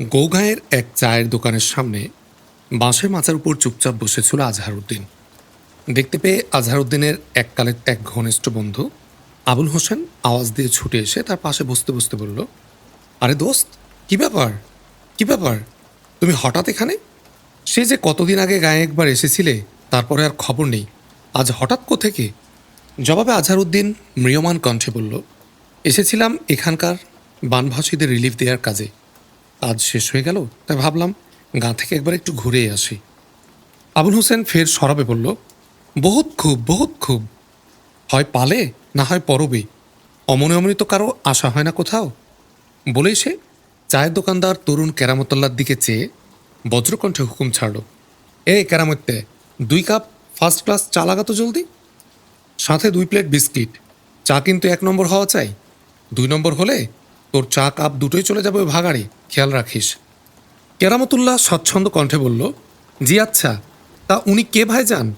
গৌগাঁয়ের এক চায়ের দোকানের সামনে বাঁশের মাচার উপর চুপচাপ বসেছিল আজহারউদ্দিন। দেখতে পেয়ে আজহারউদ্দিনের এককালের এক ঘনিষ্ঠ বন্ধু আবুল হোসেন আওয়াজ দিয়ে ছুটে এসে তার পাশে বসতে বসতে বলল, আরে দোস্ত, কি ব্যাপার? কি ব্যাপার? তুমি হঠাৎ এখানে? সে যে কতদিন আগে গায়ে একবার এসেছিলে, তারপরে আর খবর নেই। আজ হঠাৎ কোথেকে? জবাবে আজহারউদ্দিন ম্রিয়মান কণ্ঠে বলল, এসেছিলাম এখানকার বানভাসীদের রিলিফ দেওয়ার কাজে। কাজ শেষ হয়ে গেল, তাই ভাবলাম গা থেকে একবার একটু ঘুরে আসি। আবুল হোসেন ফের সরাবে বলল, বহুত খুব বহুত খুব। হয় পালে না হয় পরবে। অমনে অমনি তো কারও আশা হয় না কোথাও। বলেই সে চায়ের দোকানদার তরুণ কেরামতুল্লার দিকে চেয়ে বজ্রকণ্ঠে হুকুম ছাড়ল এ কেরামতে দুই কাপ ফার্স্ট ক্লাস চা লাগাতো জলদি? সাথে দুই প্লেট বিস্কিট চা কিন্তু এক নম্বর হওয়া চাই। দুই নম্বর হলে তোর চা কাপ দুটোই চলে যাবে ওই ভাগাড়ে, খেয়াল রাখিস। কেরামতুল্লাহ স্বচ্ছন্দ কণ্ঠে বলল, জি আচ্ছা তা উনি কে ভাই যান?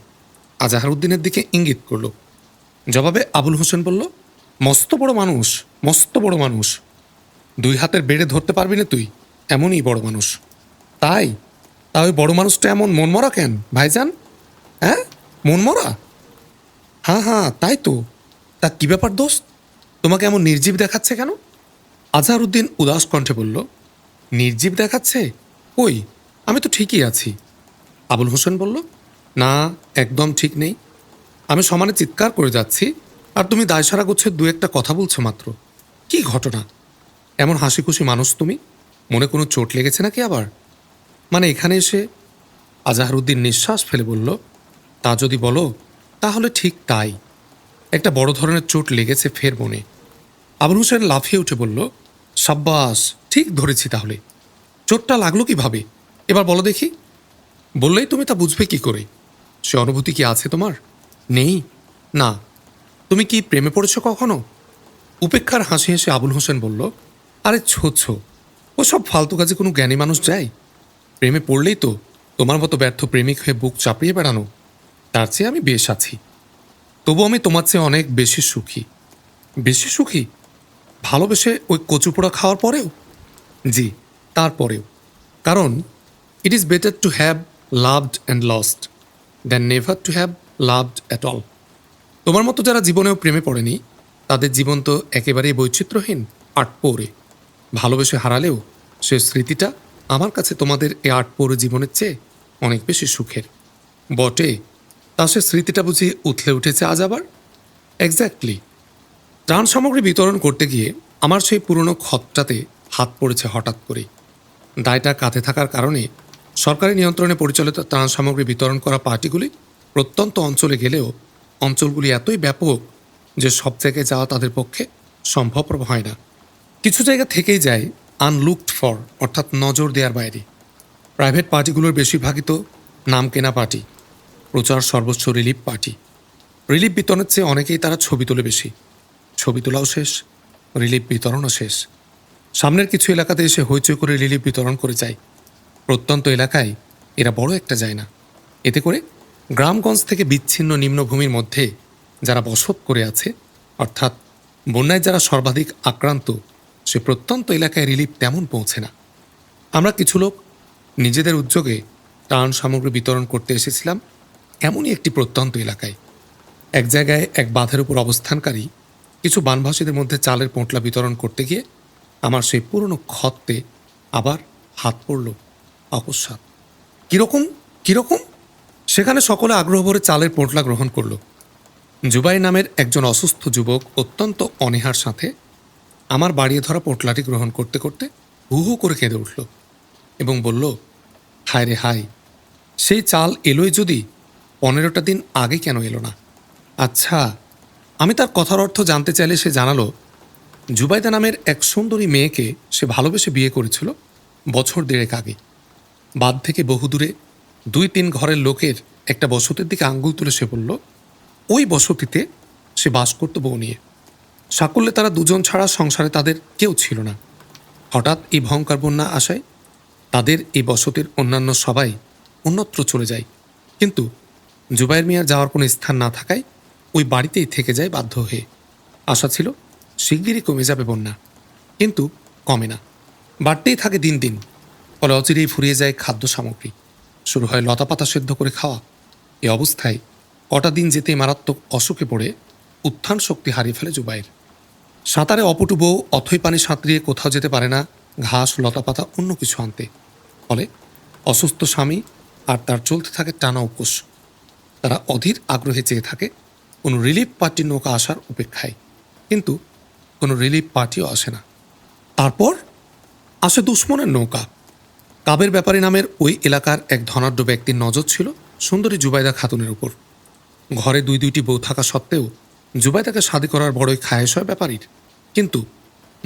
আজাহারউদ্দিনের দিকে ইঙ্গিত করল। জবাবে আবুল হোসেন বলল, মস্ত বড় মানুষ, মস্ত বড় মানুষ। দুই হাতের বেড়ে ধরতে পারবি না তুই, এমনই বড় মানুষ। তাই, তা ওই বড় মানুষটা এমন মনমরা কেন ভাইজান হ্যাঁ? মনমরা? হ্যাঁ হ্যাঁ তাই তো। তা কি ব্যাপার দোস্ত? তোমাকে এমন নির্জীব দেখাচ্ছে কেন? আজহারউদ্দিন উদাস কণ্ঠে বলল, নির্জীব দেখাচ্ছে? ওই আমি তো ঠিকই আছি। আবুল হোসেন বলল, না, একদম ঠিক নেই। আমি সমানে চিৎকার করে যাচ্ছি, আর তুমি দায়সারা গোছের দু একটা কথা বলছো মাত্র। কি ঘটনা? এমন হাসি খুশি মানুষ তুমি? মনে কোনো চোট লেগেছে নাকি আবার? মানে এখানে এসে আজাহারউদ্দিন নিঃশ্বাস ফেলে বলল, তা যদি বলো, তাহলে ঠিক তাই। একটা বড় ধরনের চোট লেগেছে ফের মনে। আবুল হোসেন লাফিয়ে উঠে বলল সাব্বাস, ঠিক ধরেছি তাহলে। চোটটা লাগল কীভাবে? এবার বলো দেখি। বললেই তুমি তা বুঝবে কি করে? সে অনুভূতি কি আছে তোমার? নেই? না। তুমি কি প্রেমে পড়েছো কখনো? উপেক্ষার হাসি হেসে আবুল হোসেন বলল, আরে ছোছ ও সব ফালতু কাজে কোনো জ্ঞানী মানুষ যায়? প্রেমে পড়লেই তো তোমার মতো ব্যর্থ প্রেমিক হয়ে বুক চাপড়িয়ে বেড়ানো। তার চেয়ে আমি বেশ আছি। তবু আমি তোমার চেয়ে অনেক বেশি সুখী। বেশি সুখী? ভালোবেসে ওই কচুপোড়া খাওয়ার পরেও? জি, তারপরেও। কারণ it is better to have loved and lost than never to have loved at all তোমার মতো যারা জীবনেও প্রেমে পড়েনি, তাদের জীবন তো একেবারেই বৈচিত্র্যহীন আটপৌরে ভালোবেসে হারালেও সে স্মৃতিটা আমার কাছে তোমাদের এ আটপৌরে জীবনের চেয়ে অনেক বেশি সুখের। বটে, তা সে স্মৃতিটা বুঝি উথলে উঠেছে আজ আবার? এক্স্যাক্টলি ত্রাণ সামগ্রী বিতরণ করতে গিয়ে আমার সেই পুরনো খতটাতে হাত পড়েছে হঠাৎ করে দায়টা কাঁধে থাকার কারণে সরকারি নিয়ন্ত্রণে পরিচালিত ত্রাণ সামগ্রী বিতরণ করা পার্টিগুলি প্রত্যন্ত অঞ্চলে গেলেও অঞ্চলগুলি এতই ব্যাপক যে সব জায়গায় যাওয়া তাদের পক্ষে সম্ভবপর হয় না। কিছু জায়গা থেকেই যায় আনলুকড ফর অর্থাৎ নজর দেওয়ার বাইরে। প্রাইভেট পার্টিগুলোর বেশিরভাগই তো নাম কেনা পার্টি, প্রচার সর্বোচ্চ রিলিফ পার্টি। রিলিফ বিতরণের চেয়ে অনেকেই তারা ছবি তোলে বেশি। ছবি তোলাও শেষ, রিলিফ বিতরণও শেষ। সামনের কিছু এলাকাতে এসে হইচই করে রিলিফ বিতরণ করে যায়। প্রত্যন্ত এলাকায় এরা বড় একটা যায় না। এতে করে গ্রামগঞ্জ থেকে বিচ্ছিন্ন নিম্নভূমির মধ্যে যারা বসত করে আছে, অর্থাৎ বন্যায় যারা সর্বাধিক আক্রান্ত, সে প্রত্যন্ত এলাকায় রিলিফ তেমন পৌঁছে না। আমরা কিছু লোক নিজেদের উদ্যোগে ত্রাণ সামগ্রী বিতরণ করতে এসেছিলাম, এমনই একটি প্রত্যন্ত এলাকায়। এক জায়গায় এক বাঁধের উপর অবস্থানকারী কিছু বানভাসীদের মধ্যে চালের পোঁটলা বিতরণ করতে গিয়ে আমার সেই পুরনো খত্তে আবার হাত পড়ল অকস্মাৎ। কীরকম? কীরকম? সেখানে সকলে আগ্রহ ভরে চালের পোঁটলা গ্রহণ করল। জুবাই নামের একজন অসুস্থ যুবক অত্যন্ত অনীহার সাথে আমার বাড়িয়ে ধরা পোটলাটি গ্রহণ করতে করতে হু হু করে কেঁদে উঠল এবং বলল, হায় রে হায়, সেই চাল এলোই যদি পনেরোটা দিন আগে কেন এলো না? আচ্ছা আমি তার কথার অর্থ জানতে চাইলে সে জানালো, জুবাইদা নামের এক সুন্দরী মেয়েকে সে ভালোবেসে বিয়ে করেছিল বছর দেড়েক আগে। বাদ থেকে বহুদূরে দুই তিন ঘরের লোকের একটা বসতির দিকে আঙ্গুল তুলে সে বলল, ওই বসতিতে সে বাস করত বউ নিয়ে। সাকল্যে তারা দুজন ছাড়া সংসারে তাদের কেউ ছিল না। হঠাৎ এই ভয়ঙ্কর বন্যা আসায় তাদের এই বসতির অন্যান্য সবাই অন্যত্র চলে যায়। কিন্তু জুবাইর মিয়ার যাওয়ার কোনো স্থান না থাকায় ওই বাড়িতেই থেকে যায় বাধ্য হয়ে। আশা ছিল শিগগিরই কমে যাবে বন্যা, কিন্তু কমে না। বাড়তেই থাকে দিন দিন। ফলে অচিরেই ফুরিয়ে যায় খাদ্য সামগ্রী। শুরু হয় লতাপাতা সেদ্ধ করে খাওয়া। এ অবস্থায় কটা দিন যেতে মারাত্মক অসুখে পড়ে উত্থান শক্তি হারিয়ে ফেলে জুবাইর। সাঁতারে অপটু বউ অথই পানি সাঁতরিয়ে কোথাও যেতে পারে না, ঘাস, লতাপাতা, অন্য কিছু আনতে। ফলে অসুস্থ স্বামী আর তার চলতে থাকে টানা উপোস। তারা অধীর আগ্রহে চেয়ে থাকে কোনো রিলিফ পার্টির নৌকা আসার অপেক্ষায়। কিন্তু কোনো রিলিফ পার্টিও আসে না। তারপর আসে দুশ্মনের নৌকা। কাবের ব্যাপারী নামের ওই এলাকার এক ধনাঢ্য ব্যক্তির নজর ছিল সুন্দরী জুবাইদা খাতুনের উপর। ঘরে দুই দুইটি বউ থাকা সত্ত্বেও জুবাইদাকে শাদি করার বড়ই খায়েশ হয় ব্যাপারীর। কিন্তু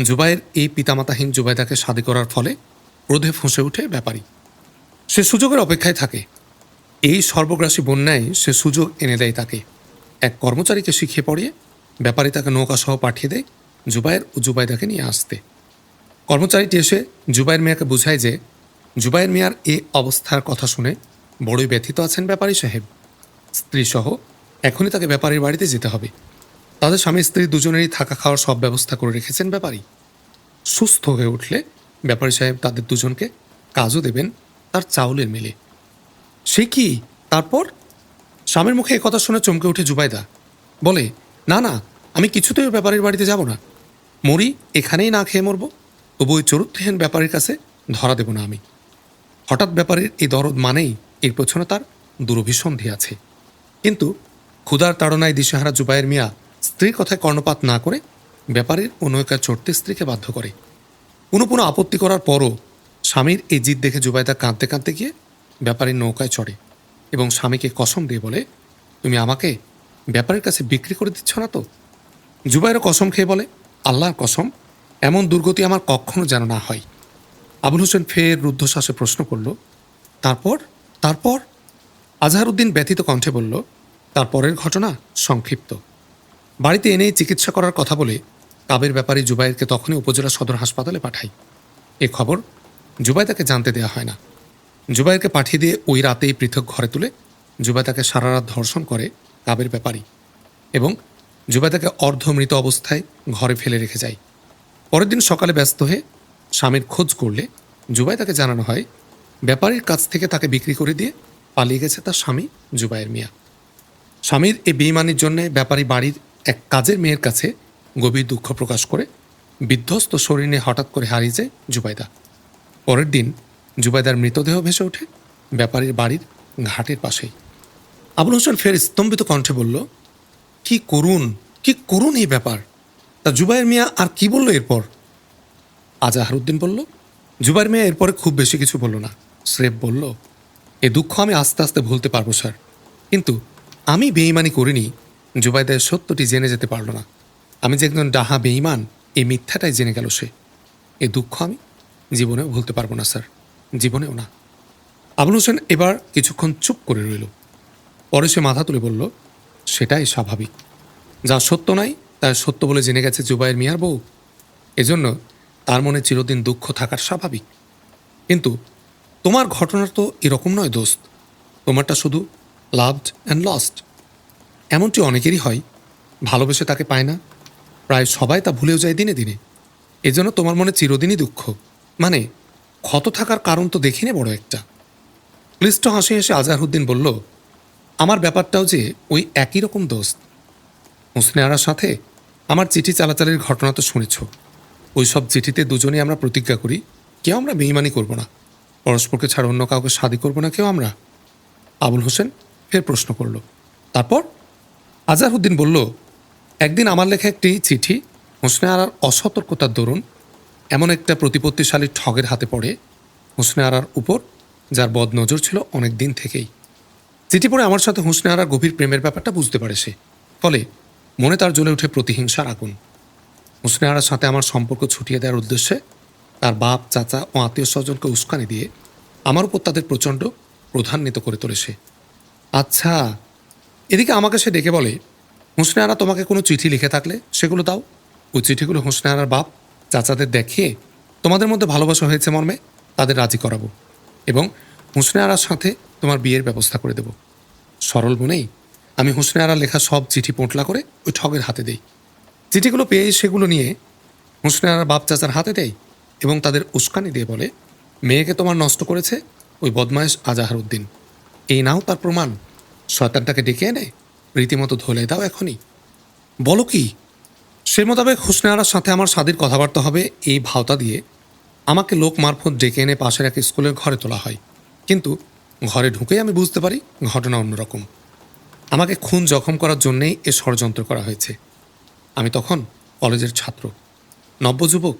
জুবাইয়ের এই পিতামাতাহীন জুবাইদাকে শাদি করার ফলে ক্রোধে ফুঁসে ওঠে ব্যাপারী। সে সুযোগের অপেক্ষায় থাকে। এই সর্বগ্রাসী বন্যায় সে সুযোগ এনে দেয় তাকে। এক কর্মচারীকে শিখিয়ে পড়িয়ে ব্যাপারী তাকে নৌকা সহ পাঠিয়ে দেয় জুবাইর ও জুবাইদাকে নিয়ে আসতে। কর্মচারীটি এসে জুবাইর মিয়াকে বুঝায় যে জুবাইর মিয়ার এ অবস্থার কথা শুনে বড়ই ব্যথিত আছেন ব্যাপারী সাহেব। স্ত্রীসহ এখনই তাকে ব্যাপারীর বাড়িতে যেতে হবে। তাদের স্বামী স্ত্রী দুজনেরই থাকা খাওয়ার সব ব্যবস্থা করে রেখেছেন ব্যাপারী। সুস্থ হয়ে উঠলে ব্যাপারী সাহেব তাদের দুজনকে কাজও দেবেন তার চাউলের মিলে। সে কি? তারপর স্বামীর মুখে কথা শুনে চমকে উঠে জুবাইদা। বলে, না না, আমি কিছুতেই ওই ব্যাপারীর বাড়িতে যাব না। মরি এখানেই না খেয়ে মরবো। তবু ওই চরিত্রহীন ব্যাপারীর কাছে ধরা দেব না আমি। হঠাৎ ব্যাপারীর এই দরদ মানেই এর পেছনে তার দুরভিসন্ধি আছে। কিন্তু ক্ষুধার তাড়নায় দিশেহারা জুবাইয়ের মিয়া স্ত্রীর কথায় কর্ণপাত না করে ব্যাপারীর নৌকায় চড়তে স্ত্রীকে বাধ্য করে। কোনো কোনো আপত্তি করার পরও স্বামীর এই জিদ দেখে জুবাইদা কাঁদতে কাঁদতে গিয়ে ব্যাপারীর নৌকায় চড়ে। এবং স্বামীকে কসম দিয়ে বলে, তুমি আমাকে ব্যাপারের কাছে বিক্রি করে দিচ্ছ না তো? জুবাইরও কসম খেয়ে বলে, আল্লাহর কসম, এমন দুর্গতি আমার কখনো যেন না হয়। আবুল হোসেন ফের রুদ্ধশ্বাসে প্রশ্ন করল, তারপর? তারপর? আজহারউদ্দিন ব্যথিত কণ্ঠে বলল, তারপরের ঘটনা সংক্ষিপ্ত। বাড়িতে এনেই চিকিৎসা করার কথা বলে কাবের ব্যাপারে জুবাইরকে তখনই উপজেলা সদর হাসপাতালে পাঠাই এ খবর জুবাই তাকে জানতে দেওয়া হয় না। জুবাইরকে পাঠিয়ে দিয়ে ওই রাতেই পৃথক ঘরে তুলে জুবাইদাকে সারা রাত ধর্ষণ করে কাবের ব্যাপারী এবং জুবাইদাকে অর্ধমৃত অবস্থায় ঘরে ফেলে রেখে যায়। পরের দিন সকালে ব্যস্ত হয়ে স্বামীর খোঁজ করলে জুবাই তাকে জানানো হয়, ব্যাপারীর কাছ থেকে তাকে বিক্রি করে দিয়ে পালিয়ে গেছে তার স্বামী জুবাইয়ের মিয়া। স্বামীর এই বেইমানির জন্যে ব্যাপারী বাড়ির এক কাজের মেয়ের কাছে গভীর দুঃখ প্রকাশ করে বিধ্বস্ত শরীরে হঠাৎ করে হারিয়ে যায় জুবাইদা। পরের দিন জুবাইদার মৃতদেহ ভেসে ওঠে ব্যাপারীর বাড়ির ঘাটের পাশেই। আবুল হোসেন ফের স্তম্ভিত কণ্ঠে বলল, কি করুন কি করুন এই ব্যাপার? তা জুবাইর মিয়া আর কি বলল এরপর? আজাহারুদ্দিন বলল, জুবাইর মিয়া এরপরে খুব বেশি কিছু বলল না। স্রেফ বলল, এ দুঃখ আমি আস্তে আস্তে ভুলতে পারব, স্যার। কিন্তু আমি বেইমানি করিনি, জুবাইদার সত্যটি জেনে যেতে পারল না। আমি যে একজন ডাহা বেইমান এই মিথ্যাটাই জেনে গেল সে। এ দুঃখ আমি জীবনেও ভুলতে পারব না, স্যার। জীবনেও না। আবুল হোসেন এবার কিছুক্ষণ চুপ করে রইল। পরে সে মাথা তুলে বলল, সেটাই স্বাভাবিক। যা সত্য নয়, তা সত্য বলে জেনে গেছে জুবাইয়ের মিয়ার বউ। এজন্য তার মনে চিরদিন দুঃখ থাকার স্বাভাবিক। কিন্তু তোমার ঘটনা তো এরকম নয় দোস্ত। তোমারটা শুধু লাভড অ্যান্ড লস্ট এমনটি অনেকেরই হয়। ভালোবেসে তাকে পায় না। প্রায় সবাই তা ভুলেও যায় দিনে দিনে। এজন্য তোমার মনে চিরদিনই দুঃখ। মানে ক্ষত থাকার কারণ তো দেখিনি বড় একটা। ক্লিষ্ট হাসি হেসে আজহারউদ্দিন বলল, আমার ব্যাপারটাও যে ওই একই রকম দোস্ত। মুসনে আরার সাথে আমার চিঠি চালাচালির ঘটনা তো শুনেছ। ওই সব চিঠিতে দুজনেই আমরা প্রতিজ্ঞা করি, কেউ আমরা বেইমানি করব না। পরস্পরকে ছাড়া অন্য কাউকে শাদি করব না কেউ আমরা। আবুল হোসেন ফের প্রশ্ন করল, তারপর? আজহারউদ্দিন বলল, একদিন আমার লেখা একটি চিঠি হোসনে আরার অসতর্কতার দরুন এমন একটা প্রতিপত্তিশালী ঠগের হাতে পড়ে হোসনে আরার উপর, যার বদ নজর ছিল অনেক দিন থেকেই। চিঠি পড়ে আমার সাথে হোসনে আরার গভীর প্রেমের ব্যাপারটা বুঝতে পারে সে। ফলে মনে তার জ্বলে ওঠে প্রতিহিংসার আগুন। হোসনে আরার সাথে আমার সম্পর্ক ছুটিয়ে দেওয়ার উদ্দেশ্যে তার বাপ, চাচা ও আত্মীয় স্বজনকে উস্কানি দিয়ে আমার উপর তাদের প্রচণ্ড প্রধান্বিত করে তোলে সে। আচ্ছা এদিকে আমাকে সে ডেকে বলে, হোসনে আরা, তোমাকে কোনো চিঠি লিখে থাকলে সেগুলো দাও। ওই চিঠিগুলো হোসনে আরার বাপ চাচাদের দেখিয়ে তোমাদের মধ্যে ভালোবাসা হয়েছে মর্মে, তাদের রাজি করাবো এবং হুসনে আরার সাথে তোমার বিয়ের ব্যবস্থা করে দেব। সরল মনেই আমি হোসনে আরার লেখা সব চিঠি পোঁটলা করে ওই ঠগের হাতে দেই। চিঠিগুলো পেয়ে সেগুলো নিয়ে হুসনে আরার বাপ চাচার হাতে দেয় এবং তাদের উস্কানি দিয়ে বলে, মেয়েকে তোমার নষ্ট করেছে ওই বদমায়েশ আজাহার উদ্দিন এই নাও তার প্রমাণ। শয়তানটাকে ডেকে এনে রীতিমতো ধলে দাও এখনই। বলো কি সে মোতাবেক হুসনেয়ারার সাথে আমার স্বাদের কথাবার্তা হবে এই ভাওতা দিয়ে আমাকে লোক মারফত ডেকে এনে পাশের এক স্কুলের ঘরে তোলা হয়। কিন্তু ঘরে ঢুকেই আমি বুঝতে পারি ঘটনা অন্যরকম। আমাকে খুন জখম করার জন্যেই এ ষড়যন্ত্র করা হয়েছে। আমি তখন কলেজের ছাত্র। নব্যযুবক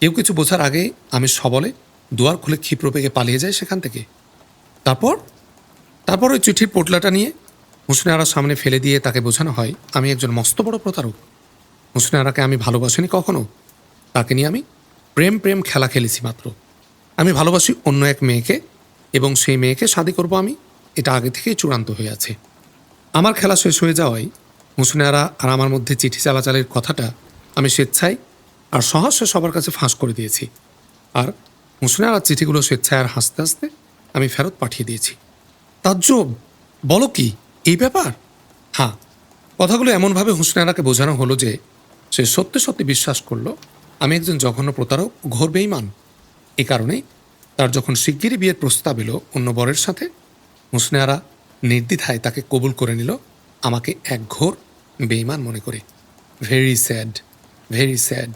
কেউ কিছু বোঝার আগে আমি সবলে দুয়ার খুলে ক্ষিপ্র পেগে পালিয়ে যাই সেখান থেকে। তারপর? তারপর ওই চিঠির পোটলাটা নিয়ে হুসনে আরার সামনে ফেলে দিয়ে তাকে বোঝানো হয়, আমি একজন মস্ত বড় প্রতারক। হুসনে আরাকে আমি ভালোবাসিনি কখনো? তাকে নিয়ে আমি প্রেম প্রেম খেলা খেলেছি মাত্র। আমি ভালোবাসি অন্য এক মেয়েকে এবং সেই মেয়েকে শাদি করব আমি। এটা আগে থেকেই চূড়ান্ত হয়ে আছে। আমার খেলা শেষ হয়ে যাওয়ায় হুসনে আরা আমার মধ্যে চিঠি চালাচালির কথাটা আমি স্বেচ্ছায় আর সহসে সবার কাছে ফাঁস করে দিয়েছি। আর হুসনে আরার চিঠিগুলো স্বেচ্ছায় আর হাসতে হাসতে আমি ফেরত পাঠিয়ে দিয়েছি। তাজ্জব বলো কি? এই ব্যাপার? হ্যাঁ কথাগুলো এমনভাবে হুসনারাকে বোঝানো হলো যে সে সত্যি সত্যি বিশ্বাস করল, আমি একজন জঘন্য প্রতারক, ঘোর বেইমান এ কারণেই তার যখন শিগগিরই বিয়ের প্রস্তাব এলো অন্য বরের সাথে হুসনেয়ারা নির্দ্বিধায় তাকে কবুল করে নিল আমাকে এক ঘোর বেইমান মনে করে। ভেরি স্যাড ভেরি স্যাড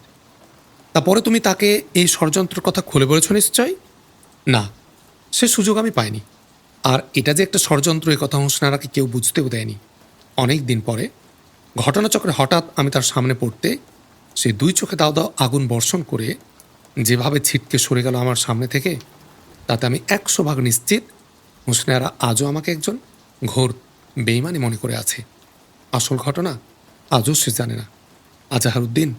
তারপরে তুমি তাকে এই ষড়যন্ত্রের কথা খুলে বলেছ নিশ্চয়? না, সে সুযোগ আমি পাইনি। আর এটা যে একটা ষড়যন্ত্র, এ কথা হোসনারাকে কেউ বুঝতেও দেয়নি। অনেক দিন পরে ঘটনাচক্রে হঠাৎ আমি তার সামনে পড়তে সে দুই চোখে দাও দাও আগুন বর্ষণ করে যেভাবে ছিটকে সরে গেল আমার সামনে থেকে, তাতে আমি একশো ভাগ নিশ্চিত হোসনারা আজও আমাকে একজন ঘোর বেইমানি মনে করে আছে। আসল ঘটনা আজও সে জানে না। আজাহারুদ্দিন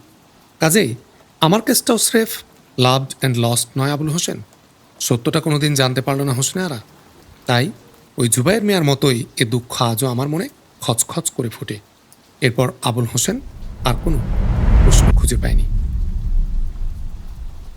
কাজেই আমার কেসটাও স্রেফ লাভ অ্যান্ড লস্ট নয় আবুল হোসেন। সত্যটা কোনোদিন জানতে পারল না হোসনেয়ারা। তাই ওই জুবাইয়ের মেয়ার মতোই এ দুঃখ আজও আমার মনে খচখচ করে ফোটে। এরপর আবুল হোসেন আর কোনো প্রশ্ন খুঁজে পায়নি।